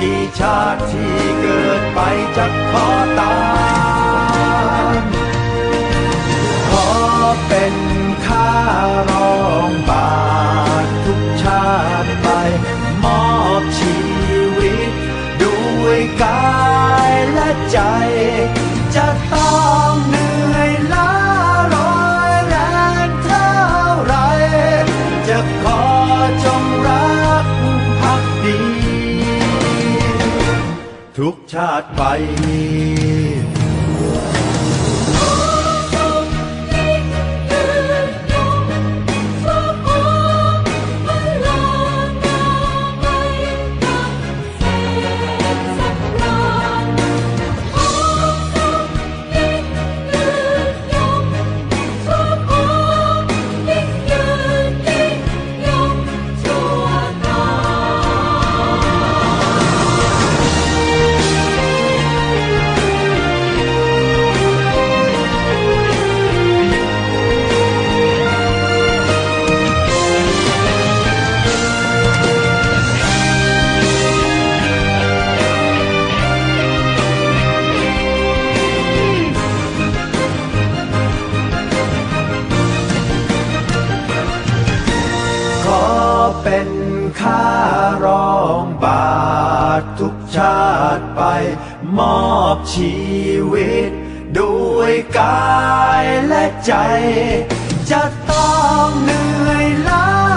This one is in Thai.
กี่ชาติที่เกิดไปจะขอตามขอเป็นข้ารองบาททุกชาติไป มอบชีวิต ด้วยกายและใจ จะต้อง ทุกชาติไป เป็นข้ารองบาททุกชาติไป มอบชีวิต ด้วยกายและใจ จะต้องเหนื่อยล้า